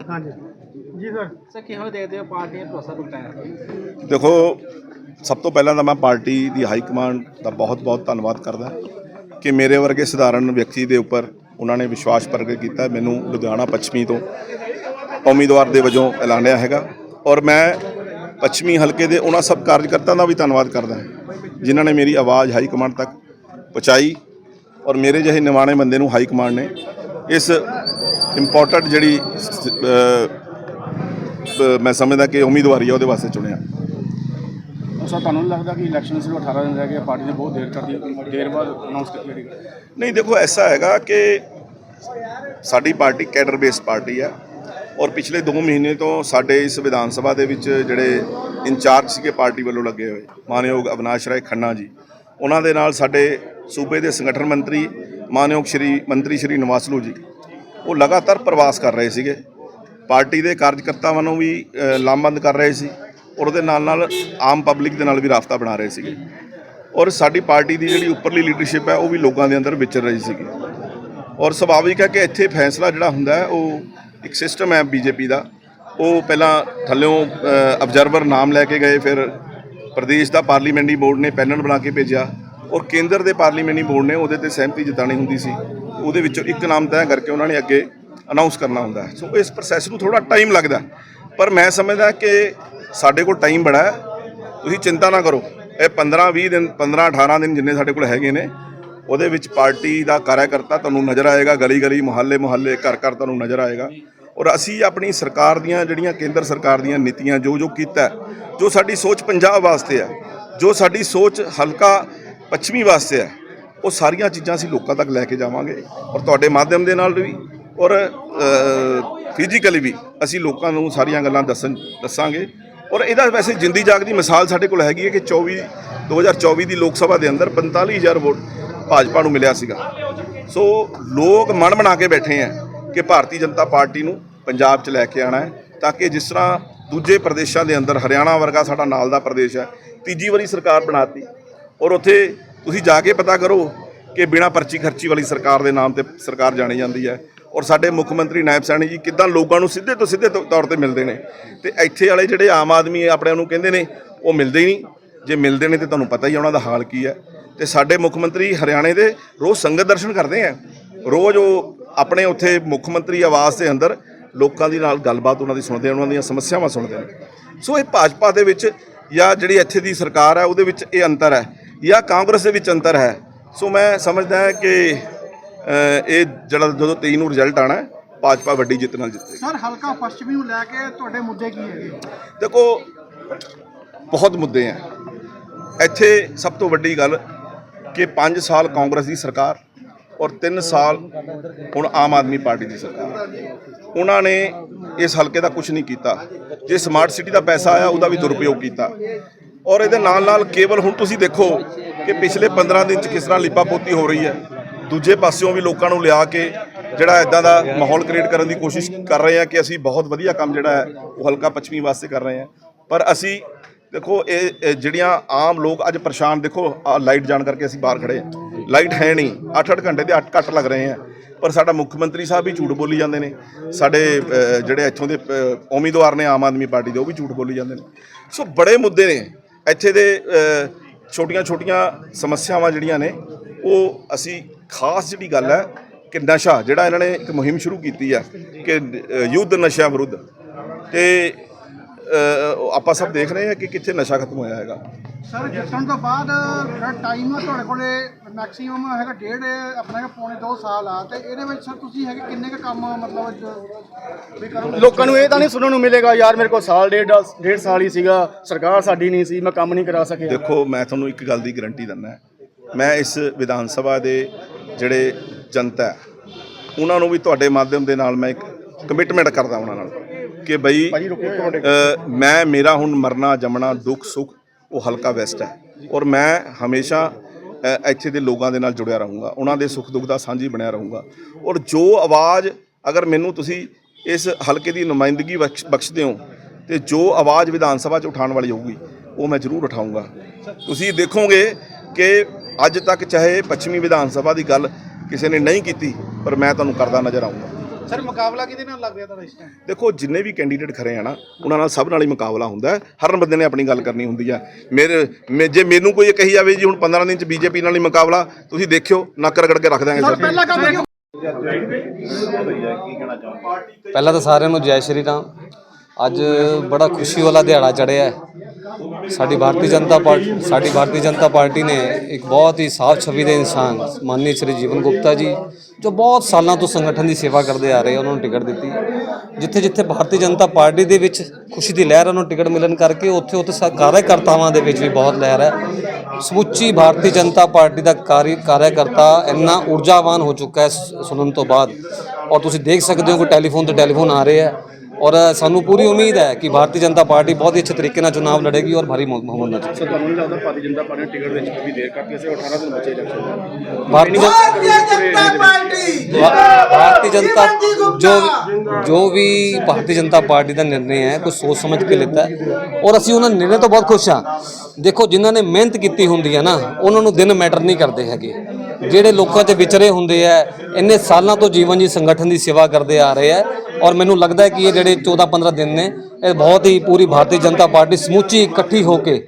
ਹਾਂਜੀ। ਜੀ sir. Sir ਕਿਵੇਂ ਦੇਖਦੇ ਹੋ ਪਾਰਟੀ ਨੇ ਭਰੋਸਾ ਦਿਖਾਇਆ ਦੇਖੋ ਸਭ ਤੋਂ ਪਹਿਲਾਂ ਤਾਂ ਮੈਂ ਪਾਰਟੀ ਦੀ ਹਾਈ ਕਮਾਂਡ ਦਾ ਬਹੁਤ-ਬਹੁਤ ਧੰਨਵਾਦ ਕਰਦਾ ਕਿ ਮੇਰੇ ਵਰਗੇ ਸਧਾਰਨ ਵਿਅਕਤੀ ਦੇ ਉੱਪਰ ਉਹਨਾਂ ਨੇ ਵਿਸ਼ਵਾਸ ਪ੍ਰਗਟ ਕੀਤਾ। ਮੈਨੂੰ ਲੁਧਿਆਣਾ ਪੱਛਮੀ ਤੋਂ ਉਮੀਦਵਾਰ ਦੇ ਵਜੋਂ ਐਲਾਨਿਆ ਹੈਗਾ ਔਰ ਮੈਂ ਪੱਛਮੀ ਹਲਕੇ ਦੇ ਉਹਨਾਂ ਸਭ ਕਾਰਜਕਰਤਾਵਾਂ ਦਾ ਵੀ ਧੰਨਵਾਦ ਕਰਦਾ ਜਿਨ੍ਹਾਂ ਨੇ ਮੇਰੀ ਆਵਾਜ਼ ਹਾਈ ਕਮਾਂਡ ਤੱਕ ਪਹੁੰਚਾਈ ਔਰ ਮੇਰੇ ਜਿਹੇ ਨਿਵਾਣੇ ਬੰਦੇ ਨੂੰ ਹਾਈ ਕਮਾਂਡ ਨੇ। ਇਸ ਇੰਪੋਰਟੈਂਟ ਜਿਹੜੀ ਮੈਂ ਸਮਝਦਾ ਕਿ ਉਮੀਦਵਾਰੀ ਹੈ ਉਹਦੇ ਵਾਸਤੇ ਚੁਣਿਆ। ਸਰ ਤੁਹਾਨੂੰ ਲੱਗਦਾ ਕਿ ਇਲੈਕਸ਼ਨ ਸਿਰਫ 18 ਦਿਨ ਰਹਿ ਗਏ ਪਾਰਟੀ ਨੇ ਬਹੁਤ ਦੇਰ ਕਰਦੀ ਦੇਰ ਬਾਅਦ ਅਨਾਉਂਸ ਕੀਤੀ ਜਿਹੜੀ ਨਹੀਂ ਦੇਖੋ ਐਸਾ ਹੈਗਾ ਕਿ ਸਾਡੀ ਪਾਰਟੀ ਕੈਡਰ ਬੇਸ ਪਾਰਟੀ ਹੈ ਔਰ ਪਿਛਲੇ 2 ਮਹੀਨੇ ਤੋਂ ਸਾਡੇ ਇਸ ਵਿਧਾਨ ਸਭਾ ਦੇ ਵਿੱਚ ਜਿਹੜੇ ਇੰਚਾਰਜ ਸੀਗੇ ਪਾਰਟੀ ਵੱਲੋਂ ਲੱਗੇ ਹੋਏ ਮਾਨਯੋਗ ਅਵਨਾਸ਼ ਰਾਏ ਖੰਨਾ ਜੀ ਉਹਨਾਂ ਦੇ ਨਾਲ ਸਾਡੇ ਸੂਬੇ ਦੇ ਸੰਗਠਨ ਮੰਤਰੀ ਮਾਨਯੋਗ ਸ਼੍ਰੀ ਮੰਤਰੀ ਸ਼੍ਰੀ ਨਵਾਸਲੂ ਜੀ ਉਹ ਲਗਾਤਾਰ ਪ੍ਰਵਾਸ ਕਰ ਰਹੇ ਸੀਗੇ। ਪਾਰਟੀ ਦੇ ਕਾਰਜਕਰਤਾਵਾਂ ਨੂੰ ਵੀ ਲਾਮਬੰਦ ਕਰ ਰਹੇ ਸੀ ਔਰ ਉਹਦੇ ਨਾਲ ਨਾਲ ਆਮ ਪਬਲਿਕ ਦੇ ਨਾਲ ਵੀ ਰਾਫਤਾ ਬਣਾ ਰਹੇ ਸੀਗੇ। ਔਰ ਸਾਡੀ ਪਾਰਟੀ ਦੀ ਜਿਹੜੀ ਉੱਪਰਲੀ ਲੀਡਰਸ਼ਿਪ ਹੈ, ਉਹ ਵੀ ਲੋਕਾਂ ਦੇ ਅੰਦਰ ਵਿਚਰ ਰਹੀ ਸੀਗੀ। ਔਰ ਸੁਭਾਵਿਕ ਹੈ ਕਿ ਇੱਥੇ ਫੈਸਲਾ ਜਿਹੜਾ ਹੁੰਦਾ ਹੈ, ਉਹ ਇੱਕ ਸਿਸਟਮ ਹੈ ਬੀਜੇਪੀ ਦਾ। ਉਹ ਪਹਿਲਾਂ ਥੱਲਿਓਂ ਅਬਜ਼ਰਵਰ ਨਾਮ ਲੈ ਕੇ ਗਏ, ਫਿਰ ਪ੍ਰਦੇਸ਼ ਦਾ ਪਾਰਲੀਮੈਂਟਰੀ ਬੋਰਡ ਨੇ ਪੈਨਲ ਬਣਾ ਕੇ ਭੇਜਿਆ। ਔਰ ਕੇਂਦਰ ਦੇ ਪਾਰਲੀਮੈਂਟਰੀ ਬੋਰਡ ਨੇ ਉਹਦੇ ਤੇ ਸਹਿਮਤੀ ਜਤਾਣੀ ਹੁੰਦੀ ਸੀ। ਉਹਦੇ ਵਿੱਚੋਂ ਇੱਕ ਨਾਮ ਤੈਅ ਕਰਕੇ ਉਹਨਾਂ ਨੇ ਅੱਗੇ ਅਨਾਉਂਸ ਕਰਨਾ ਹੁੰਦਾ ਹੈ। ਸੋ ਇਸ ਪ੍ਰੋਸੈਸ ਨੂੰ ਥੋੜਾ ਟਾਈਮ ਲੱਗਦਾ ਪਰ ਮੈਂ ਸਮਝਦਾ ਕਿ ਸਾਡੇ ਕੋਲ ਟਾਈਮ ਬੜਾ ਹੈ। ਤੁਸੀਂ ਚਿੰਤਾ ਨਾ ਕਰੋ। ਇਹ 15 20 ਦਿਨ 15 18 ਦਿਨ ਜਿੰਨੇ ਸਾਡੇ ਕੋਲ ਹੈਗੇ ਨੇ, ਉਹਦੇ ਵਿੱਚ ਪਾਰਟੀ ਦਾ ਕਾਰਜਕਰਤਾ ਤੁਹਾਨੂੰ ਨਜ਼ਰ ਆਏਗਾ ਗਲੀ ਗਲੀ ਮੁਹੱਲੇ ਮੁਹੱਲੇ ਘਰ ਘਰ ਤੁਹਾਨੂੰ ਨਜ਼ਰ ਆਏਗਾ। ਔਰ ਅਸੀਂ ਆਪਣੀ ਸਰਕਾਰ ਦੀਆਂ ਜਿਹੜੀਆਂ ਕੇਂਦਰ ਸਰਕਾਰ ਦੀਆਂ ਨੀਤੀਆਂ, ਜੋ ਜੋ ਕੀਤਾ ਜੋ ਸਾਡੀ ਸੋਚ ਪੰਜਾਬ ਵਾਸਤੇ ਹੈ, ਜੋ ਸਾਡੀ ਸੋਚ ਹਲਕਾ ਪੱਛਮੀ ਵਾਸਤੇ ਹੈ ਉਹ ਸਾਰੀਆਂ ਚੀਜ਼ਾਂ ਅਸੀਂ ਲੋਕਾਂ ਤੱਕ ਲੈ ਕੇ ਜਾਵਾਂਗੇ ਔਰ ਤੁਹਾਡੇ ਮਾਧਿਅਮ ਦੇ ਨਾਲ ਵੀ ਔਰ ਫਿਜ਼ੀਕਲੀ ਵੀ ਅਸੀਂ ਲੋਕਾਂ ਨੂੰ ਸਾਰੀਆਂ ਗੱਲਾਂ ਦੱਸਣ, ਦੱਸਾਂਗੇ ਔਰ ਇਹਦਾ ਵੈਸੇ ਜਿੰਦੀ ਜਾਗਦੀ ਮਿਸਾਲ ਸਾਡੇ ਕੋਲ ਹੈਗੀ ਹੈ ਕਿ 24 2024 ਦੀ ਲੋਕ ਸਭਾ ਦੇ ਅੰਦਰ 45000 ਵੋਟ ਭਾਜਪਾ ਨੂੰ ਮਿਲਿਆ ਸੀਗਾ। ਸੋ ਲੋਕ ਮਨ ਬਣਾ ਕੇ ਬੈਠੇ ਆ ਕਿ ਭਾਰਤੀ ਜਨਤਾ ਪਾਰਟੀ ਨੂੰ ਪੰਜਾਬ 'ਚ ਲੈ ਕੇ ਆਣਾ ਹੈ ਤਾਂ ਕਿ ਜਿਸ ਤਰ੍ਹਾਂ ਦੂਜੇ ਪ੍ਰਦੇਸ਼ਾਂ ਦੇ ਅੰਦਰ ਹਰਿਆਣਾ ਵਰਗਾ ਸਾਡਾ ਨਾਲ ਦਾ ਪ੍ਰਦੇਸ਼ ਹੈ, ਤੀਜੀ ਵਾਰੀ ਸਰਕਾਰ ਬਣਾਤੀ ਔਰ ਉੱਥੇ ਤੁਸੀਂ ਜਾ ਕੇ ਪਤਾ ਕਰੋ ਕਿ ਬਿਨਾ ਪਰਚੀ ਖਰਚੀ ਵਾਲੀ ਸਰਕਾਰ ਦੇ ਨਾਮ ਤੇ ਸਰਕਾਰ ਜਾਣੀ ਜਾਂਦੀ ਹੈ। ਔਰ ਸਾਡੇ ਮੁੱਖ ਮੰਤਰੀ ਨਾਇਬ ਸੈਣੀ ਜੀ ਕਿੱਦਾਂ ਲੋਕਾਂ ਨੂੰ ਸਿੱਧੇ ਤੋਂ ਸਿੱਧੇ ਤੌ- ਤੌਰ ਤੇ ਮਿਲਦੇ ਨੇ। ਤੇ ਇੱਥੇ ਵਾਲੇ ਜਿਹੜੇ ਆਮ ਆਦਮੀ ਆਪਣੇ ਨੂੰ ਕਹਿੰਦੇ ਨੇ, ਉਹ ਮਿਲਦੇ ਹੀ ਨਹੀਂ। ਜੇ ਮਿਲਦੇ ਨੇ ਤੇ ਤੁਹਾਨੂੰ ਪਤਾ ਹੀ ਉਹਨਾਂ ਦਾ ਹਾਲ ਕੀ ਹੈ। ਤੇ ਸਾਡੇ ਮੁੱਖ ਮੰਤਰੀ ਹਰਿਆਣੇ ਦੇ ਰੋਜ਼ ਸੰਗਤ ਦਰਸ਼ਨ ਕਰਦੇ ਆ। ਰੋਜ਼ ਉਹ ਆਪਣੇ ਉੱਥੇ ਮੁੱਖ ਮੰਤਰੀ ਆਵਾਸ ਦੇ ਅੰਦਰ ਲੋਕਾਂ ਦੀ ਨਾਲ ਗੱਲਬਾਤ ਉਹਨਾਂ ਦੀ ਸੁਣਦੇ ਆ, ਉਹਨਾਂ ਦੀਆਂ ਸਮੱਸਿਆਵਾਂ ਸੁਣਦੇ ਨੇ ਸੋ ਇਹ ਭਾਜਪਾ ਦੇ ਵਿੱਚ ਜਾਂ ਜਿਹੜੀ ਇੱਥੇ ਦੀ ਸਰਕਾਰ ਹੈ, ਉਹਦੇ ਵਿੱਚ ਇਹ ਅੰਤਰ ਹੈ। ਜਾਂ ਕਾਂਗਰਸ ਦੇ ਵਿੱਚ ਅੰਤਰ ਹੈ। ਸੋ ਮੈਂ ਸਮਝਦਾ ਹਾਂ ਕਿ ਇਹ ਜਿਹੜਾ ਜਦੋਂ 23 ਨੂੰ ਰਿਜ਼ਲਟ ਆਣਾ ਹੈ, ਭਾਜਪਾ ਵੱਡੀ ਜਿੱਤ ਨਾਲ ਜਿੱਤੇਗੀ। ਸਰ ਹਲਕਾ ਪੱਛਮੀ ਨੂੰ ਲੈ ਕੇ ਤੁਹਾਡੇ ਮੁੱਦੇ ਕੀ ਹੈਗੇ? ਦੇਖੋ ਬਹੁਤ ਮੁੱਦੇ ਆ। ਇੱਥੇ ਸਭ ਤੋਂ ਵੱਡੀ ਗੱਲ ਕਿ 5 ਸਾਲ ਕਾਂਗਰਸ ਦੀ ਸਰਕਾਰ ਔਰ 3 ਸਾਲ ਹੁਣ ਆਮ ਆਦਮੀ ਪਾਰਟੀ ਦੀ ਸਰਕਾਰ। ਉਹਨਾਂ ਨੇ ਇਸ ਹਲਕੇ ਦਾ ਕੁਝ ਨਹੀਂ ਕੀਤਾ। ਜੇ ਸਮਾਰਟ ਸਿਟੀ ਦਾ ਪੈਸਾ ਆਇਆ ਉਹਦਾ ਵੀ ਦੁਰਉਪਯੋਗ ਕੀਤਾ। ਔਰ ਇਹਦੇ ਨਾਲ ਨਾਲ ਕੇਵਲ ਹੁਣ ਤੁਸੀਂ ਦੇਖੋ ਕਿ ਪਿਛਲੇ 15 ਦਿਨ ਚ ਕਿਸ ਤਰ੍ਹਾਂ ਲਿਪਾ ਪੋਤੀ ਹੋ ਰਹੀ ਹੈ। ਦੂਜੇ ਪਾਸਿਓਂ ਵੀ ਲੋਕਾਂ ਨੂੰ ਲਿਆ ਕੇ ਜਿਹੜਾ ਇਦਾਂ ਦਾ ਮਾਹੌਲ ਕ੍ਰੀਏਟ ਕਰਨ ਦੀ ਕੋਸ਼ਿਸ਼ ਕਰ ਰਹੇ ਆ ਕਿ ਅਸੀਂ ਬਹੁਤ ਵਧੀਆ ਕੰਮ ਜਿਹੜਾ ਹੈ ਉਹ ਹਲਕਾ ਪੱਛਮੀ ਵਾਸਤੇ ਕਰ ਰਹੇ ਹਾਂ। ਪਰ ਅਸੀਂ ਦੇਖੋ, ਇਹ ਜਿਹੜੀਆਂ ਆਮ ਲੋਕ ਅੱਜ ਪਰੇਸ਼ਾਨ, ਦੇਖੋ ਆਹ ਲਾਈਟ ਜਾਣ ਕਰਕੇ ਅਸੀਂ ਬਾਹਰ ਖੜੇ ਹਾਂ। ਲਾਈਟ ਹੈ ਨਹੀਂ। 8-8 ਘੰਟੇ ਦੇ 8 ਘੱਟ ਲੱਗ ਰਹੇ ਆ ਪਰ ਸਾਡਾ ਮੁੱਖ ਮੰਤਰੀ ਸਾਹਿਬ ਵੀ ਝੂਠ ਬੋਲੀ ਜਾਂਦੇ ਨੇ। ਸਾਡੇ ਜਿਹੜੇ ਇੱਥੋਂ ਦੇ ਉਮੀਦਵਾਰ ਨੇ ਆਮ ਆਦਮੀ ਪਾਰਟੀ ਦੇ, ਉਹ ਵੀ ਝੂਠ ਬੋਲੀ ਜਾਂਦੇ ਨੇ। ਸੋ ਬੜੇ ਮੁੱਦੇ ਨੇ। ਇੱਥੇ ਦੇ ਛੋਟੀਆਂ-ਛੋਟੀਆਂ ਸਮੱਸਿਆਵਾਂ ਜਿਹੜੀਆਂ ਨੇ, ਉਹ ਅਸੀਂ ਖਾਸ ਜਿਹੜੀ ਗੱਲ ਹੈ ਕਿ ਨਸ਼ਾ ਜਿਹੜਾ ਇਹਨਾਂ ਨੇ ਇੱਕ ਮੁਹਿੰਮ ਸ਼ੁਰੂ ਕੀਤੀ ਹੈ ਕਿ ਯੁੱਧ ਨਸ਼ਾ ਵਿਰੁੱਧ। ਤੇ ਆਪਾਂ ਸਭ ਦੇਖ ਰਹੇ ਹਾਂ ਕਿ ਕਿੱਥੇ ਨਸ਼ਾ ਖਤਮ ਹੋਇਆ ਹੈਗਾ। ਸਰ ਜਿੱਤਣ ਤੋਂ ਬਾਅਦ ਜਿਹੜਾ ਟਾਈਮ ਆ ਤੁਹਾਡੇ ਕੋਲੇ ਮੈਕਸਿਮਮ ਹੈਗਾ ਡੇਢ ਆਪਣਾ ਹੈਗਾ ਪੌਣੇ 2 ਸਾਲ ਆ। ਤੇ ਇਹਦੇ ਵਿੱਚ ਸਰ ਤੁਸੀਂ ਹੈਗੇ ਕਿੰਨੇ ਕੁ ਕੰਮ ਮਤਲਬ ਜ- ਵੀ ਕਰੋਗੇ ਲੋਕਾਂ ਨੂੰ ਇਹ ਤਾਂ ਨਹੀਂ ਸੁਣਨ ਨੂੰ ਮਿਲੇਗਾ ਯਾਰ ਮੇਰੇ ਕੋਲ ਸਾਲ ਡੇਢ ਡੇਢ ਸਾਲ ਹੀ ਸੀਗਾ ਸਰਕਾਰ ਸਾਡੀ ਨਹੀਂ ਸੀ ਮੈਂ ਕੰਮ ਨਹੀਂ ਕਰਾ ਸਕਿਆ। ਦੇਖੋ ਮੈਂ ਤੁਹਾਨੂੰ ਇੱਕ ਗੱਲ ਦੀ ਗਾਰੰਟੀ ਦਿੰਦਾ ਮੈਂ ਇਸ ਵਿਧਾਨ ਸਭਾ ਦੇ ਜਿਹੜੇ ਜਨਤਾ ਹੈ, ਉਹਨਾਂ ਨੂੰ ਵੀ ਤੁਹਾਡੇ ਮਾਧਿਅਮ ਦੇ ਨਾਲ ਮੈਂ ਇੱਕ ਕਮਿਟਮੈਂਟ ਕਰਦਾ ਉਹਨਾਂ ਨਾਲ ਕਿ ਬਈ ਮੈਂ ਮੇਰਾ ਹੁਣ ਮਰਨਾ ਜਮਣਾ ਦੁੱਖ ਸੁੱਖ ਉਹ ਹਲਕਾ ਵੈਸਟ ਹੈ। ਔਰ ਮੈਂ ਹਮੇਸ਼ਾ ਇੱਥੇ ਦੇ ਲੋਕਾਂ ਦੇ ਨਾਲ ਜੁੜਿਆ ਰਹੂੰਗਾ। ਉਹਨਾਂ ਦੇ ਸੁੱਖ ਦੁੱਖ ਦਾ ਸਾਂਝੀ ਬਣਿਆ ਰਹੂੰਗਾ। ਔਰ ਜੋ ਆਵਾਜ਼, ਅਗਰ ਮੈਨੂੰ ਤੁਸੀਂ ਇਸ ਹਲਕੇ ਦੀ ਨੁਮਾਇੰਦਗੀ ਬਖਸ਼- ਬਖਸ਼ਦੇ ਹੋ, ਤੇ ਜੋ ਆਵਾਜ਼ ਵਿਧਾਨ ਸਭਾ 'ਚ ਉਠਾਉਣ ਵਾਲੀ ਹੋਊਗੀ, ਉਹ ਮੈਂ ਜ਼ਰੂਰ ਉਠਾਊਂਗਾ। ਤੁਸੀਂ ਦੇਖੋਗੇ ਕਿ ਅੱਜ ਤੱਕ ਚਾਹੇ ਪੱਛਮੀ ਵਿਧਾਨ ਸਭਾ ਦੀ ਗੱਲ ਕਿਸੇ ਨੇ ਨਹੀਂ ਕੀਤੀ, ਪਰ ਮੈਂ ਤੁਹਾਨੂੰ ਕਰਦਾ ਨਜ਼ਰ ਆਊਂਗਾ। ਸਰ ਮੁਕਾਬਲਾ ਕਿਹਦੇ ਨਾਲ ਲੱਗ ਰਿਹਾ ਤੁਹਾਡਾ ਇਸ ਟਾਈਮ ਦੇਖੋ ਜਿੰਨੇ ਵੀ ਕੈਂਡੀਡੇਟ ਖੜੇ ਆ ਨਾ ਉਹਨਾਂ ਨਾਲ ਸਭ ਨਾਲ ਹੀ ਮੁਕਾਬਲਾ ਹੁੰਦਾ ਹੈ। ਹਰ ਬੰਦੇ ਨੇ ਆਪਣੀ ਗੱਲ ਕਰਨੀ ਹੁੰਦੀ ਆ। ਮੇਰੇ ਮੈਂ- ਜੇ ਮੈਨੂੰ ਕੋਈ ਇਹ ਕਹੀ ਜਾਵੇ ਜੀ ਹੁਣ 15 ਦਿਨ ਚ ਬੀਜੇਪੀ ਨਾਲ ਹੀ ਮੁਕਾਬਲਾ ਤੁਸੀਂ ਦੇਖਿਓ ਨੱਕ ਰਗੜ ਕੇ ਰੱਖ ਦਾਂਗੇ ਸਰ ਪਹਿਲਾ ਕੰਮ ਕੀ ਪਹਿਲਾਂ ਤਾਂ ਸਾਰਿਆਂ ਨੂੰ ਜੈ ਸ਼੍ਰੀ ਰਾਮ। ਅੱਜ ਬੜਾ ਖੁਸ਼ੀ ਵਾਲਾ ਦਿਹਾੜਾ ਚੜਿਆ ਹੈ। ਸਾਡੀ ਭਾਰਤੀ ਜਨਤਾ ਪਾਰਟੀ ਸਾਡੀ ਭਾਰਤੀ ਜਨਤਾ ਪਾਰਟੀ ਨੇ ਇੱਕ ਬਹੁਤ ਹੀ ਸਾਫ਼ ਛਵੀ ਦੇ ਇਨਸਾਨ ਮਾਨਨੀ ਸ਼੍ਰੀ ਜੀਵਨ ਗੁਪਤਾ ਜੀ ਜੋ ਬਹੁਤ ਸਾਲਾਂ ਤੋਂ ਸੰਗਠਨ ਦੀ ਸੇਵਾ ਕਰਦੇ ਆ ਰਹੇ ਉਹਨਾਂ ਨੂੰ ਟਿਕਟ ਦਿੱਤੀ। ਜਿੱਥੇ ਜਿੱਥੇ ਭਾਰਤੀ ਜਨਤਾ ਪਾਰਟੀ ਦੇ ਵਿੱਚ ਖੁਸ਼ੀ ਦੀ ਲਹਿਰ ਉਹਨਾਂ ਨੂੰ ਟਿਕਟ ਮਿਲਣ ਕਰਕੇ ਉੱਥੇ ਉੱਥੇ ਸਾ ਕਾਰਜਕਰਤਾਵਾਂ ਦੇ ਵਿੱਚ ਵੀ ਬਹੁਤ ਲਹਿਰ ਹੈ ਸਮੁੱਚੀ ਭਾਰਤੀ ਜਨਤਾ ਪਾਰਟੀ ਦਾ ਕਾਰੀ ਕਾਰਜਕਰਤਾ ਇੰਨਾ ਊਰਜਾਵਾਨ ਹੋ ਚੁੱਕਾ ਹੈ ਸੁਣਨ ਤੋਂ ਬਾਅਦ। ਔਰ ਤੁਸੀਂ ਦੇਖ ਸਕਦੇ ਹੋ ਕਿ ਟੈਲੀਫੋਨ ਤੇ ਟੈਲੀਫੋਨ ਆ ਰਹੇ ਹੈ ਔਰ ਸਾਨੂੰ ਪੂਰੀ ਉਮੀਦ ਹੈ ਕਿ ਭਾਰਤੀ ਜਨਤਾ ਪਾਰਟੀ ਬਹੁਤ ਹੀ ਅੱਛੇ ਤਰੀਕੇ ਨਾਲ ਚੁਣਾਵ ਲੜੇਗੀ ਔਰ ਭਾਰੀ ਬਹੁ- ਬਹੁਮਤ ਨਾਲ ਸਰ ਤੁਹਾਨੂੰ ਨਹੀਂ ਲੱਗਦਾ ਭਾਰਤੀ ਜਨਤਾ ਪਾਰਟੀ ਨੇ ਟਿਕਟ ਵਿੱਚ ਕਾਫੀ ਦੇਰ ਕਰਤੀ ਅਸੀਂ 18 ਦਿਨ ਬਚੇ ਇਲੈਕਸ਼ਨ ਭਾਰਤੀ ਜਨ- ਭਾ- ਭਾਰਤੀ ਜਨਤਾ ਜੋ ਜੋ ਵੀ ਭਾਰਤੀ ਜਨਤਾ ਪਾਰਟੀ ਦਾ ਨਿਰਣੇ ਹੈ ਕੁਝ ਸੋਚ ਸਮਝ ਕੇ ਲਿੱਤਾ ਹੈ। ਔਰ ਅਸੀਂ ਉਹਨਾਂ ਨਿਰਣੇ ਤੋਂ ਬਹੁਤ ਖੁਸ਼ ਹਾਂ। ਦੇਖੋ ਜਿਨ੍ਹਾਂ ਨੇ ਮਿਹਨਤ ਕੀਤੀ ਹੁੰਦੀ ਹੈ ਨਾ ਉਹਨਾਂ ਨੂੰ ਦਿਨ ਮੈਟਰ ਨਹੀਂ ਕਰਦੇ ਹੈਗੇ। ਜਿਹੜੇ ਲੋਕਾਂ 'ਚ ਵਿਚਰੇ ਹੁੰਦੇ ਆ ਇੰਨੇ ਸਾਲਾਂ ਤੋਂ ਜੀਵਨ ਜੀ ਸੰਗਠਨ ਦੀ ਸੇਵਾ ਕਰਦੇ ਆ ਰਹੇ ਆ ਔਰ ਮੈਨੂੰ ਲੱਗਦਾ ਹੈ ਕਿ ਇਹ ਜਿਹੜੇ 14 15 ਦਿਨ ਨੇ, ਇਹ ਬਹੁਤ ਹੀ ਪੂਰੀ ਭਾਰਤੀ ਜਨਤਾ ਪਾਰਟੀ ਸਮੁੱਚੀ ਇਕੱਠੀ ਹੋ ਕੇ,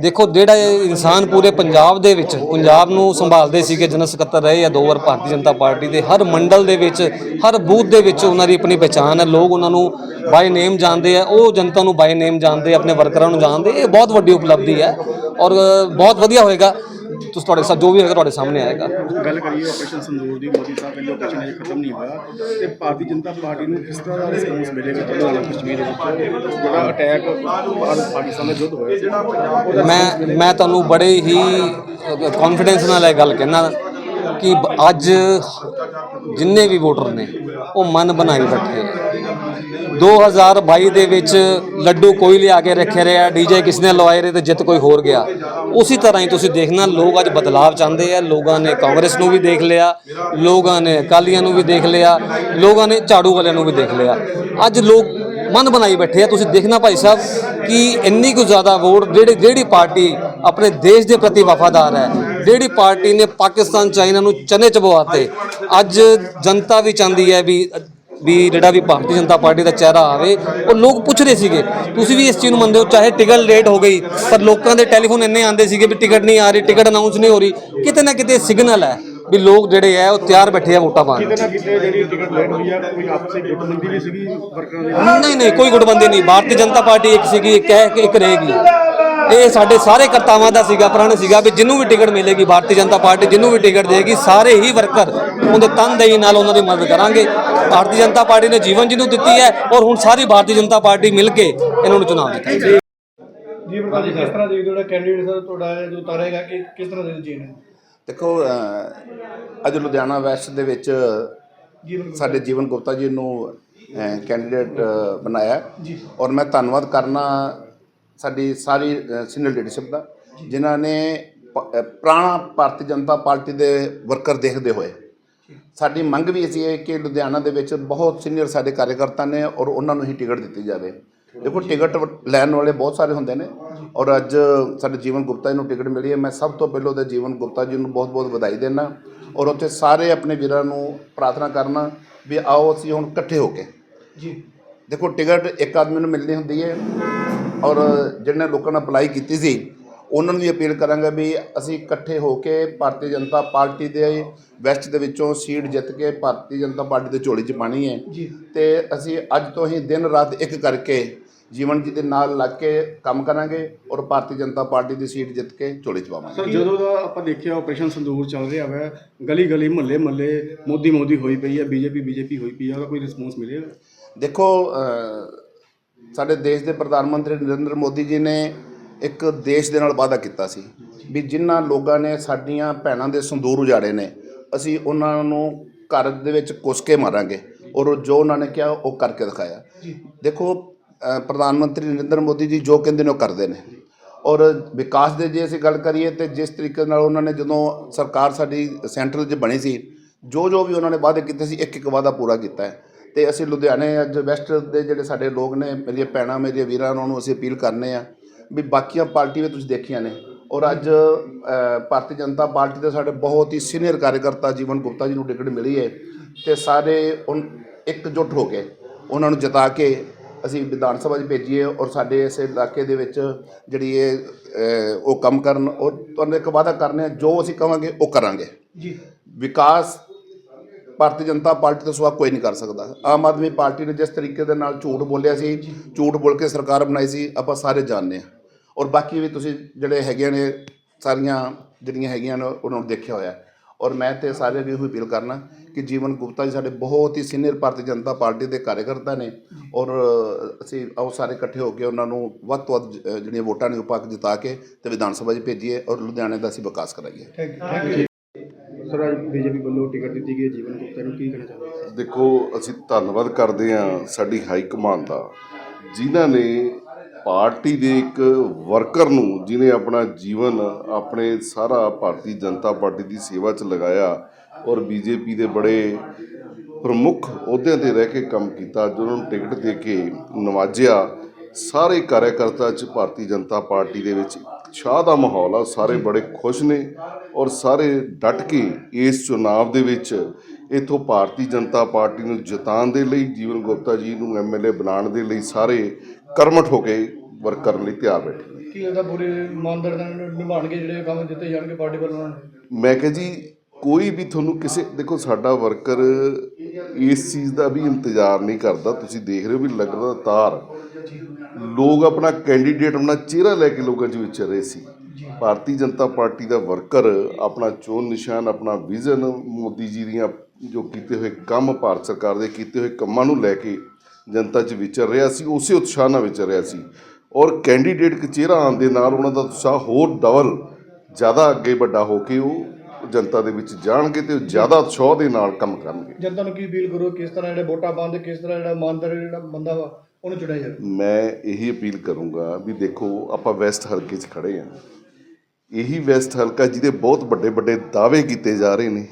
ਦੇਖੋ ਜਿਹੜਾ ਇਨਸਾਨ ਪੂਰੇ ਪੰਜਾਬ ਦੇ ਵਿੱਚ ਪੰਜਾਬ ਨੂੰ ਸੰਭਾਲਦੇ ਸੀਗੇ ਜਨਰਲ ਸਕੱਤਰ ਰਹੇ ਆ ਦੋ ਵਾਰ ਭਾਰਤੀ ਜਨਤਾ ਪਾਰਟੀ ਦੇ, ਹਰ ਮੰਡਲ ਦੇ ਵਿੱਚ, ਹਰ ਬੂਥ ਦੇ ਵਿੱਚ ਉਹਨਾਂ ਦੀ ਆਪਣੀ ਪਛਾਣ ਹੈ, ਲੋਕ ਉਹਨਾਂ ਨੂੰ ਬਾਈ ਨੇਮ ਜਾਣਦੇ ਆ, ਉਹ ਜਨਤਾ ਨੂੰ ਬਾਈ ਨੇਮ ਜਾਣਦੇ ਆਪਣੇ ਵਰਕਰਾਂ ਨੂੰ ਜਾਣਦੇ ਇਹ ਬਹੁਤ ਵੱਡੀ ਉਪਲਬਧੀ ਹੈ ਔਰ ਬਹੁਤ ਵਧੀਆ ਹੋਏਗਾ। ਤੁਸੀਂ ਤੁਹਾਡੇ ਸਾਥ ਜੋ ਵੀ ਹੋਏਗਾ ਤੁਹਾਡੇ ਸਾਹਮਣੇ ਆਏਗਾ। ਗੱਲ ਕਰੀਏ ਆਪਰੇਸ਼ਨ ਸੰਦੂਰ ਦੀ ਮੋਦੀ ਸਾਹਿਬ ਕਹਿੰਦੇ ਆਪਰੇਸ਼ਨ ਅਜੇ ਖਤਮ ਨਹੀਂ ਹੋਇਆ। ਤੇ ਭਾਰਤੀ ਜਨਤਾ ਪਾਰਟੀ ਨੂੰ ਕਿਸ ਤਰ੍ਹਾਂ ਦਾ ਰਿਸਪੌਂਸ ਮਿਲੇਗਾ ਜਦੋਂ ਕਸ਼ਮੀਰ ਵਿੱਚ? ਜਿਹੜਾ ਅਟੈਕ ਭਾਰਤ ਪਾਕਿਸਤਾਨ ਦਾ ਯੁੱਧ ਹੋਇਆ ਮੈਂ ਮੈਂ ਤੁਹਾਨੂੰ ਬੜੇ ਹੀ ਕੌਨਫੀਡੈਂਸ ਨਾਲ ਇਹ ਗੱਲ ਕਹਿਣਾ ਕਿ ਅੱਜ ਜਿੰਨੇ ਵੀ ਵੋਟਰ ਨੇ, ਉਹ ਮਨ ਬਣਾਈ ਬੈਠੇ ਆ। 2022 ਦੇ ਵਿੱਚ ਲੱਡੂ ਕੋਈ ਲਿਆ ਕੇ ਰੱਖਿਆ ਰਿਹਾ ਡੀਜੇ ਕਿਸ ਨੇ ਲਵਾਏ ਰਹੇ ਤੇ ਜਿੱਤ ਕੋਈ ਹੋਰ ਗਿਆ। ਉਸੇ ਤਰ੍ਹਾਂ ਹੀ ਤੁਸੀਂ ਦੇਖਣਾ, ਲੋਕ ਅੱਜ ਬਦਲਾਵ ਚਾਹੁੰਦੇ ਆ। ਲੋਕਾਂ ਨੇ ਕਾਂਗਰਸ ਨੂੰ ਵੀ ਦੇਖ ਲਿਆ, ਲੋਕਾਂ ਨੇ ਅਕਾਲੀਆਂ ਨੂੰ ਵੀ ਦੇਖ ਲਿਆ, ਲੋਕਾਂ ਨੇ ਝਾੜੂ ਵਾਲਿਆਂ ਨੂੰ ਵੀ ਦੇਖ ਲਿਆ। ਅੱਜ ਲੋਕ ਮਨ ਬਣਾਈ ਬੈਠੇ ਆ। ਤੁਸੀਂ ਦੇਖਣਾ ਭਾਈ ਸਾਹਿਬ ਕਿ ਇੰਨੀ ਕੁ ਜ਼ਿਆਦਾ ਵੋਟ ਜਿਹੜੀ ਜਿਹੜੀ ਪਾਰਟੀ ਆਪਣੇ ਦੇਸ਼ ਦੇ ਪ੍ਰਤੀ ਵਫਾਦਾਰ ਹੈ। ਜਿਹੜੀ ਪਾਰਟੀ ਨੇ ਪਾਕਿਸਤਾਨ, ਚਾਈਨਾ ਨੂੰ ਚਨੇ ਚਬਵਾਤੇ ਅੱਜ ਜਨਤਾ ਵੀ ਚਾਹੁੰਦੀ ਹੈ ਵੀ ਵੀ ਜਿਹੜਾ ਵੀ ਭਾਰਤੀ ਜਨਤਾ ਪਾਰਟੀ ਦਾ ਚਿਹਰਾ ਆਵੇ, ਉਹ ਲੋਕ ਪੁੱਛ ਰਹੇ ਸੀਗੇ। ਤੁਸੀਂ ਵੀ ਇਸ ਚੀਜ਼ ਨੂੰ ਮੰਨਦੇ ਹੋ? ਚਾਹੇ ਟਿਕਟ ਲੇਟ ਹੋ ਗਈ, ਪਰ ਲੋਕਾਂ ਦੇ ਟੈਲੀਫੋਨ ਇੰਨੇ ਆਉਂਦੇ ਸੀਗੇ ਵੀ ਟਿਕਟ ਨਹੀਂ ਆ ਰਹੀ, ਟਿਕਟ ਅਨਾਉਂਸ ਨਹੀਂ ਹੋ ਰਹੀ। ਕਿਤੇ ਨਾ ਕਿਤੇ ਸਿਗਨਲ ਹੈ। ਵੀ ਲੋਕ ਜਿਹੜੇ ਹੈ ਉਹ ਤਿਆਰ ਬੈਠੇ ਆ ਵੋਟਾਂ ਪਾਉਣ ਕਿਤੇ ਨਾ ਕਿਤੇ ਜਿਹੜੀ ਟਿਕਟ ਲੈਣ ਹੋਈ ਆ ਕੋਈ ਆਪਸੀ ਗੁੱਟਬੰਦੀ ਵੀ ਸੀਗੀ ਵਰਕਰਾਂ ਦੀ ਨਹੀਂ ਨਹੀਂ ਕੋਈ ਗੁੱਟਬੰਦੀ ਨਹੀਂ ਭਾਰਤੀ ਜਨਤਾ ਪਾਰਟੀ ਇੱਕ ਸੀਗੀ ਇੱਕ ਹੈ ਕਿ ਇੱਕ ਰਹੇਗੀ ਇਹ ਸਾਡੇ ਸਾਰੇ ਕਰਤਾਵਾਂ ਦਾ ਸੀਗਾ ਪ੍ਰਣ ਸੀਗਾ ਵੀ ਜਿਹਨੂੰ ਵੀ ਟਿਕਟ ਮਿਲੇਗੀ ਭਾਰਤੀ ਜਨਤਾ ਪਾਰਟੀ ਜਿਹਨੂੰ ਵੀ ਟਿਕਟ ਦੇਗੀ ਸਾਰੇ ਹੀ ਵਰਕਰ ਉਹਦੇ ਤਨਦੇਹੀ ਨਾਲ ਉਹਨਾਂ ਦੀ ਮਦਦ ਕਰਾਂਗੇ ਭਾਰਤੀ ਜਨਤਾ ਪਾਰਟੀ ਨੇ ਜੀਵਨ ਜੀ ਨੂੰ ਦਿੱਤੀ ਹੈ ਔਰ ਹੁਣ ਸਾਰੀ ਭਾਰਤੀ ਜਨਤਾ ਪਾਰਟੀ ਮਿਲ ਕੇ ਇਹਨਾਂ ਨੂੰ ਚੁਣਾਵ ਦਿੱਤਾ ਜੀ ਪ੍ਰਕਾਸ਼ ਜੀ ਕਿਸ ਤਰ੍ਹਾਂ ਦੇ ਜਿਹੜਾ ਕੈਂਡੀਡੇਟ ਤੁਹਾਡਾ ਜੋ ਉਤਾਰੇਗਾ ਕਿ ਕਿਸ ਤਰ੍ਹਾਂ ਦੇ ਚੀਨ ਹੈ ਦੇਖੋ ਅੱਜ ਲੁਧਿਆਣਾ ਵੈਸਟ ਦੇ ਵਿੱਚ ਸਾਡੇ ਜੀਵਨ ਗੁਪਤਾ ਜੀ ਨੂੰ ਕੈਂਡੀਡੇਟ ਬਣਾਇਆ। ਔਰ ਮੈਂ ਧੰਨਵਾਦ ਕਰਨਾ ਸਾਡੀ ਸਾਰੀ ਸੀਨੀਅਰ ਲੀਡਰਸ਼ਿਪ ਦਾ ਜਿਨ੍ਹਾਂ ਨੇ ਪੁਰਾਣਾ ਭਾਰਤੀ ਜਨਤਾ ਪਾਰਟੀ ਦੇ ਵਰਕਰ ਦੇਖਦੇ ਹੋਏ। ਸਾਡੀ ਮੰਗ ਵੀ ਅਸੀਂ ਇਹ ਕਿ ਲੁਧਿਆਣਾ ਦੇ ਵਿੱਚ ਬਹੁਤ ਸੀਨੀਅਰ ਸਾਡੇ ਕਾਰਜਕਰਤਾ ਨੇ ਔਰ ਉਹਨਾਂ ਨੂੰ ਹੀ ਟਿਕਟ ਦਿੱਤੀ ਜਾਵੇ। ਦੇਖੋ ਟਿਕਟ ਲੈਣ ਵਾਲੇ ਬਹੁਤ ਸਾਰੇ ਹੁੰਦੇ ਨੇ ਔਰ ਅੱਜ ਸਾਡੇ ਜੀਵਨ ਗੁਪਤਾ ਜੀ ਨੂੰ ਟਿਕਟ ਮਿਲੀ ਹੈ। ਮੈਂ ਸਭ ਤੋਂ ਪਹਿਲਾਂ ਉਹਦੇ ਜੀਵਨ ਗੁਪਤਾ ਜੀ ਨੂੰ ਬਹੁਤ-ਬਹੁਤ ਵਧਾਈ ਦੇਣਾ ਔਰ ਉੱਥੇ ਸਾਰੇ ਆਪਣੇ ਵੀਰਾਂ ਨੂੰ ਪ੍ਰਾਰਥਨਾ ਕਰਨਾ ਵੀ ਆਓ ਅਸੀਂ ਹੁਣ ਇਕੱਠੇ ਹੋ ਕੇ। ਜੀ। ਦੇਖੋ ਟਿਕਟ ਇੱਕ ਆਦਮੀ ਨੂੰ ਮਿਲਣੀ ਹੁੰਦੀ ਹੈ ਔਰ ਜਿਹਨੇ ਲੋਕਾਂ ਨੇ ਅਪਲਾਈ ਕੀਤੀ ਸੀ ਉਹਨਾਂ ਨੂੰ ਵੀ ਅਪੀਲ ਕਰਾਂਗਾ ਵੀ ਅਸੀਂ ਇਕੱਠੇ ਹੋ ਕੇ ਭਾਰਤੀ ਜਨਤਾ ਪਾਰਟੀ ਦੇ ਵੈਸਟ ਦੇ ਵਿੱਚੋਂ ਸੀਟ ਜਿੱਤ ਕੇ ਭਾਰਤੀ ਜਨਤਾ ਪਾਰਟੀ ਦੇ ਝੋਲੀ 'ਚ ਪਾਣੀ ਹੈ ਜੀ। ਤੇ ਅਸੀਂ ਅੱਜ ਤੋਂ ਹੀ ਦਿਨ ਰਾਤ ਇੱਕ ਕਰਕੇ ਜੀਵਨ ਜੀ ਦੇ ਨਾਲ ਲੱਗ ਕੇ ਕੰਮ ਕਰਾਂਗੇ ਔਰ ਭਾਰਤੀ ਜਨਤਾ ਪਾਰਟੀ ਦੀ ਸੀਟ ਜਿੱਤ ਕੇ ਝੋਲੀ 'ਚ ਪਾਵਾਂਗੇ। ਸਰ ਜਦੋਂ ਦਾ ਆਪਾਂ ਦੇਖਿਆ ਆਪਰੇਸ਼ਨ ਸੰਦੂਰ ਚੱਲ ਰਿਹਾ ਵਾ ਗਲੀ ਗਲੀ ਮੁਹੱਲੇ ਮੁਹੱਲੇ ਮੋਦੀ ਮੋਦੀ ਹੋਈ ਪਈ ਹੈ ਬੀਜੇਪੀ ਬੀਜੇਪੀ ਹੋਈ ਪਈ ਹੈ ਉਹਦਾ ਕੋਈ ਰਿਸਪੌਂਸ ਮਿਲੇਗਾ ਦੇਖੋ ਸਾਡੇ ਦੇਸ਼ ਦੇ ਪ੍ਰਧਾਨ ਮੰਤਰੀ ਨਰਿੰਦਰ ਮੋਦੀ ਜੀ ਨੇ ਇੱਕ ਦੇਸ਼ ਦੇ ਨਾਲ ਵਾਅਦਾ ਕੀਤਾ ਸੀ ਵੀ ਜਿਨ੍ਹਾਂ ਲੋਕਾਂ ਨੇ ਸਾਡੀਆਂ ਭੈਣਾਂ ਦੇ ਸੰਦੂਰ ਉਜਾੜੇ ਨੇ ਅਸੀਂ ਉਹਨਾਂ ਨੂੰ ਘਰ ਦੇ ਵਿੱਚ ਕੁਸ ਕੇ ਮਾਰਾਂਗੇ ਔਰ ਜੋ ਉਹਨਾਂ ਨੇ ਕਿਹਾ ਉਹ ਕਰਕੇ ਦਿਖਾਇਆ। ਦੇਖੋ ਪ੍ਰਧਾਨ ਮੰਤਰੀ ਨਰਿੰਦਰ ਮੋਦੀ ਜੀ ਜੋ ਕਹਿੰਦੇ ਨੇ ਉਹ ਕਰਦੇ ਨੇ। ਔਰ ਵਿਕਾਸ ਦੇ ਜੇ ਅਸੀਂ ਗੱਲ ਕਰੀਏ ਤੇ ਜਿਸ ਤਰੀਕੇ ਨਾਲ ਉਹਨਾਂ ਨੇ ਜਦੋਂ ਸਰਕਾਰ ਸਾਡੀ ਸੈਂਟਰਲ 'ਚ ਬਣੀ ਸੀ, ਜੋ ਜੋ ਵੀ ਉਹਨਾਂ ਨੇ ਵਾਅਦੇ ਕੀਤੇ ਸੀ ਇੱਕ ਇੱਕ ਵਾਅਦਾ ਪੂਰਾ ਕੀਤਾ ਹੈ। ਤੇ ਅਸੀਂ ਲੁਧਿਆਣੇ ਅੱਜ ਵੈਸਟ ਦੇ ਜਿਹੜੇ ਸਾਡੇ ਲੋਕ ਨੇ, ਮੇਰੀਆਂ ਭੈਣਾਂ, ਮੇਰੀਆਂ ਵੀਰਾਂ, ਉਹਨਾਂ ਨੂੰ ਅਸੀਂ ਅਪੀਲ ਕਰਨੇ ਆ ਵੀ ਬਾਕੀਆਂ ਪਾਰਟੀ ਵੀ ਤੁਸੀਂ ਦੇਖੀਆਂ ਨੇ। ਔਰ ਅੱਜ ਭਾਰਤੀ ਜਨਤਾ ਪਾਰਟੀ ਦੇ ਸਾਡੇ ਬਹੁਤ ਹੀ ਸੀਨੀਅਰ ਕਾਰਜਕਰਤਾ ਜੀਵਨ ਗੁਪਤਾ ਜੀ ਨੂੰ ਟਿਕਟ ਮਿਲੀ ਹੈ ਤੇ ਸਾਰੇ ਉਨ- ਇਕਜੁੱਟ ਹੋ ਕੇ ਉਹਨਾਂ ਨੂੰ ਜਿਤਾ ਕੇ ਅਸੀਂ ਵਿਧਾਨ ਸਭਾ 'ਚ ਭੇਜੀਏ ਔਰ ਸਾਡੇ ਇਸ ਇਲਾਕੇ ਦੇ ਵਿੱਚ ਜਿਹੜੀ ਇਹ ਅਹ, ਉਹ ਕੰਮ ਕਰਨ ਔਰ ਤੁਹਾਨੂੰ ਇੱਕ ਵਾਅਦਾ ਕਰਨੇ ਆ ਜੋ ਅਸੀਂ ਕਵਾਂਗੇ ਉਹ ਕਰਾਂਗੇ। ਜੀ। ਵਿਕਾਸ ਭਾਰਤੀ ਜਨਤਾ ਪਾਰਟੀ ਤੋਂ ਸਿਵਾ ਕੋਈ ਨਹੀਂ ਕਰ ਸਕਦਾ। ਆਮ ਆਦਮੀ ਪਾਰਟੀ ਨੇ ਜਿਸ ਤਰੀਕੇ ਦੇ ਨਾਲ ਝੂਠ ਬੋਲਿਆ ਸੀ ਝੂਠ ਬੋਲ ਕੇ ਸਰਕਾਰ ਬਣਾਈ ਸੀ ਆਪਾਂ ਸਾਰੇ ਜਾਣਦੇ ਹਾਂ। ਔਰ ਬਾਕੀ ਵੀ ਤੁਸੀਂ ਜਿਹੜੇ ਹੈਗੇ ਨੇ ਸਾਰੀਆਂ ਜਿਹੜੀਆਂ ਹੈਗੀਆਂ ਨੇ ਉਹਨਾਂ ਨੂੰ ਦੇਖਿਆ ਹੋਇਆ। ਹੈ। ਔਰ ਮੈਂ ਤੇ ਸਾਰੇ ਵੀ ਇਹੋ ਅਪੀਲ ਕਰਨਾ ਕਿ ਜੀਵਨ ਗੁਪਤਾ ਜੀ ਸਾਡੇ ਬਹੁਤ ਹੀ ਸੀਨੀਅਰ ਭਾਰਤੀ ਜਨਤਾ ਪਾਰਟੀ ਦੇ ਕਾਰਜਕਰਤਾ ਨੇ ਔਰ ਅਸੀਂ ਆਓ ਸਾਰੇ ਇਕੱਠੇ ਹੋ ਕੇ ਉਹਨਾਂ ਨੂੰ ਵੱਧ ਤੋਂ ਵੱਧ ਜਿਹੜੀਆਂ ਵੋਟਾਂ ਨੇ ਉਹ ਪਾ ਕੇ ਜਿਤਾ ਕੇ ਤੇ ਵਿਧਾਨ ਸਭਾ 'ਚ ਭੇਜੀਏ ਔਰ ਲੁਧਿਆਣੇ ਦਾ ਅਸੀਂ ਵਿਕਾਸ ਕਰਾਈਏ। ਸਰ ਅੱਜ ਬੀਜੇਪੀ ਵੱਲੋਂ ਟਿਕਟ ਦਿੱਤੀ ਗਈ ਹੈ ਜੀਵਨ ਗੁਪਤਾ ਨੂੰ ਕੀ ਕਹਿਣਾ ਚਾਹੁੰਦੇ ਦੇਖੋ ਅਸੀਂ ਧੰਨਵਾਦ ਕਰਦੇ ਹਾਂ ਸਾਡੀ ਹਾਈ ਕਮਾਂਡ ਦਾ ਜਿਨ੍ਹਾਂ ਨੇ ਪਾਰਟੀ ਦੇ ਇੱਕ ਵਰਕਰ ਨੂੰ ਜਿਨੇ ਆਪਣਾ ਜੀਵਨ ਆਪਣੇ ਸਾਰਾ ਭਾਰਤੀ ਜਨਤਾ ਪਾਰਟੀ ਦੀ ਸੇਵਾ 'ਚ ਲਗਾਇਆ ਔਰ ਬੀਜੇਪੀ ਦੇ ਬੜੇ ਪ੍ਰਮੁੱਖ ਅਹੁਦਿਆਂ ਤੇ ਰਹਿ ਕੇ ਕੰਮ ਕੀਤਾ ਜੋ ਉਹਨਾਂ ਨੂੰ ਟਿਕਟ ਦੇ ਕੇ ਨਵਾਜਿਆ। ਸਾਰੇ ਕਾਰਜਕਰਤਾ 'ਚ ਭਾਰਤੀ ਜਨਤਾ ਪਾਰਟੀ ਦੇ ਵਿੱਚ ਉਤਸ਼ਾਹ ਦਾ ਮਾਹੌਲ ਆ ਸਾਰੇ ਬੜੇ ਖੁਸ਼ ਨੇ ਔਰ ਸਾਰੇ ਡਟ ਕੇ ਇਸ ਚੁਣਾਵ ਦੇ ਵਿੱਚ ਇਥੋਂ ਭਾਰਤੀ ਜਨਤਾ ਪਾਰਟੀ ਨੂੰ ਜਿਤਾਉਣ ਦੇ ਲਈ ਜੀਵਨ ਗੁਪਤਾ ਜੀ ਨੂੰ ਐਮਐਲਏ ਬਣਾਉਣ ਦੇ ਲਈ ਸਾਰੇ ਕਰਮਠ ਹੋ ਕੇ ਵਰਕ ਕਰਨ ਲਈ ਤਿਆਰ ਬੈਠੇ ਨੇ। ਕੀ ਲੱਗਦਾ ਪੂਰੇ ਇਮਾਨਦਾਰ ਨਾਲ ਨਿਭਾਉਣਗੇ ਜਿਹੜੇ ਕੰਮ ਦਿੱਤੇ ਜਾਣਗੇ ਪਾਰਟੀ ਵੱਲੋਂ? ਮੈਂ ਕਿਹਾ ਜੀ ਕੋਈ ਵੀ ਤੁਹਾਨੂੰ ਕਿਸੇ, ਦੇਖੋ ਸਾਡਾ ਵਰਕਰ ਇਸ ਚੀਜ਼ ਦਾ ਵੀ ਇੰਤਜ਼ਾਰ ਨਹੀਂ ਕਰਦਾ। ਤੁਸੀਂ ਦੇਖ ਰਹੇ ਹੋ ਵੀ ਲਗਾਤਾਰ ਲੋਕ ਆਪਣਾ ਕੈਂਡੀਡੇਟ ਆਪਣਾ ਚਿਹਰਾ ਲੈ ਕੇ ਲੋਕਾਂ 'ਚ ਵਿਚਰ ਰਹੇ ਸੀ। ਭਾਰਤੀ ਜਨਤਾ ਪਾਰਟੀ ਦਾ ਵਰਕਰ, ਆਪਣਾ ਚੋਣ ਨਿਸ਼ਾਨ, ਆਪਣਾ ਵਿਜ਼ਨ ਮੋਦੀ ਜੀ ਦੀਆਂ ਜੋ ਕੀਤੇ ਹੋਏ ਕੰਮ ਭਾਰਤ ਸਰਕਾਰ ਦੇ ਕੀਤੇ ਹੋਏ ਕੰਮਾਂ ਨੂੰ ਲੈ ਕੇ ਜਨਤਾ 'ਚ ਵਿਚਰ ਰਿਹਾ ਸੀ, ਉਸੇ ਉਤਸ਼ਾਹ ਨਾਲ ਵਿਚਰ ਰਿਹਾ ਸੀ। ਔਰ ਕੈਂਡੀਡੇਟ ਚਿਹਰਾ ਆਉਣ ਦੇ ਨਾਲ ਉਹਨਾਂ ਦਾ ਉਤਸ਼ਾਹ ਹੋਰ ਡਬਲ ਜ਼ਿਆਦਾ ਅੱਗੇ ਵੱਡਾ ਹੋ ਕੇ ਉਹ ਜਨਤਾ ਦੇ ਵਿੱਚ ਜਾਣਗੇ ਤੇ ਉਹ ਜ਼ਿਆਦਾ ਉਤਸ਼ਾਹ ਦੇ ਨਾਲ ਕੰਮ ਕਰਨਗੇ। ਜਨਤਾ ਨੂੰ ਕੀ ਅਪੀਲ ਕਰੋ ਕਿਸ ਤਰ੍ਹਾਂ ਜਿਹੜੇ ਵੋਟਾਂ ਪਾਉਂਦੇ ਕਿਸ ਤਰ੍ਹਾਂ ਜਿਹੜਾ ਇਮਾਨਦਾਰ ਜਿਹੜਾ ਬੰਦਾ ਵਾ ਉਹਨੂੰ ਚੁਣਿਆ ਜਾਵੇ? ਮੈਂ ਇਹੀ ਅਪੀਲ ਕਰੂੰਗਾ ਵੀ ਦੇਖੋ ਆਪਾਂ ਵੈਸਟ ਹਲਕੇ 'ਚ ਖੜੇ ਹਾਂ। ਇਹੀ ਵੈਸਟ ਹਲਕਾ ਜਿਹਦੇ ਬਹੁਤ ਵੱਡੇ ਵੱਡੇ ਦਾਅਵੇ ਕੀਤੇ ਜਾ ਰਹੇ ਨੇ।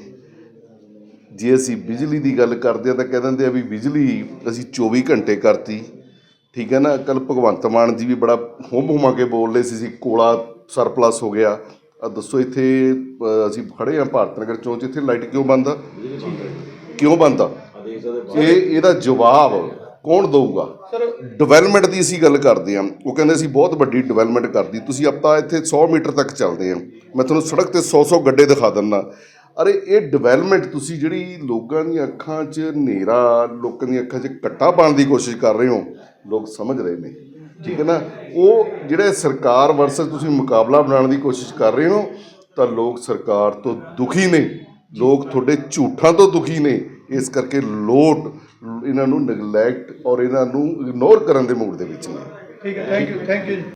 ਜੇ ਅਸੀਂ ਬਿਜਲੀ ਦੀ ਗੱਲ ਕਰਦੇ ਆ ਤਾਂ ਕਹਿ ਦਿੰਦੇ ਆ ਵੀ ਬਿਜਲੀ ਅਸੀਂ 24 ਘੰਟੇ ਕਰਤੀ। ਠੀਕ ਹੈ ਨਾ? ਕੱਲ ਭਗਵੰਤ ਮਾਨ ਜੀ ਵੀ ਬੜਾ ਹੁੰਮ ਹੁਮਾ ਕੇ ਬੋਲ ਰਹੇ ਸੀ ਸੀ ਕੋਲਾ ਸਰਪਲਸ ਹੋ ਗਿਆ। ਆ ਦੱਸੋ ਇੱਥੇ ਅਸੀਂ ਖੜੇ ਆ ਭਾਰਤ ਨਗਰ ਚੌਂਕ 'ਚ ਇੱਥੇ ਲਾਈਟ ਕਿਉਂ ਬੰਦ ਆ? ਕਿਉਂ ਬੰਦ ਆ? ਇਹ ਇਹਦਾ ਜਵਾਬ ਕੌਣ ਦਊਗਾ? ਡਿਵੈਲਪਮੈਂਟ ਦੀ ਅਸੀਂ ਗੱਲ ਕਰਦੇ ਹਾਂ। ਉਹ ਕਹਿੰਦੇ ਅਸੀਂ ਬਹੁਤ ਵੱਡੀ ਡਿਵੈਲਪਮੈਂਟ ਕਰਦੀ। ਤੁਸੀਂ ਆਪਾਂ ਇੱਥੇ 100 ਮੀਟਰ ਤੱਕ ਚੱਲਦੇ ਹਾਂ। ਮੈਂ ਤੁਹਾਨੂੰ ਸੜਕ ਤੇ 100-100 ਗੱਡੇ ਦਿਖਾ ਦਿੰਦਾ। ਅਰੇ ਇਹ ਡਿਵੈਲਪਮੈਂਟ ਤੁਸੀਂ ਜਿਹੜੀ ਲੋਕਾਂ ਦੀਆਂ ਅੱਖਾਂ 'ਚ ਹਨੇਰਾ ਲੋਕਾਂ ਦੀਆਂ ਅੱਖਾਂ 'ਚ ਕੱਟਾ ਪਾਉਣ ਦੀ ਕੋਸ਼ਿਸ਼ ਕਰ ਰਹੇ ਹੋ ਲੋਕ ਸਮਝ ਰਹੇ ਨੇ। ਠੀਕ ਹੈ ਨਾ? ਉਹ ਜਿਹੜੇ ਸਰਕਾਰ ਵਰਸਸ ਤੁਸੀਂ ਮੁਕਾਬਲਾ ਬਣਾਉਣ ਦੀ ਕੋਸ਼ਿਸ਼ ਕਰ ਰਹੇ ਹੋ, ਤਾਂ ਲੋਕ ਸਰਕਾਰ ਤੋਂ ਦੁਖੀ ਨੇ। ਲੋਕ ਤੁਹਾਡੇ ਝੂਠਾਂ ਤੋਂ ਦੁਖੀ ਨੇ। ਇਸ ਕਰਕੇ ਲੋਟ ਇਹਨਾਂ ਨੂੰ ਨੈਗਲੈਕਟ ਔਰ ਇਹਨਾਂ ਨੂੰ ਇਗਨੋਰ ਕਰਨ ਦੇ ਮੂਡ ਦੇ ਵਿੱਚ ਨੇ। ਠੀਕ ਹੈ ਥੈਂਕ ਯੂ ਥੈਂਕ ਯੂ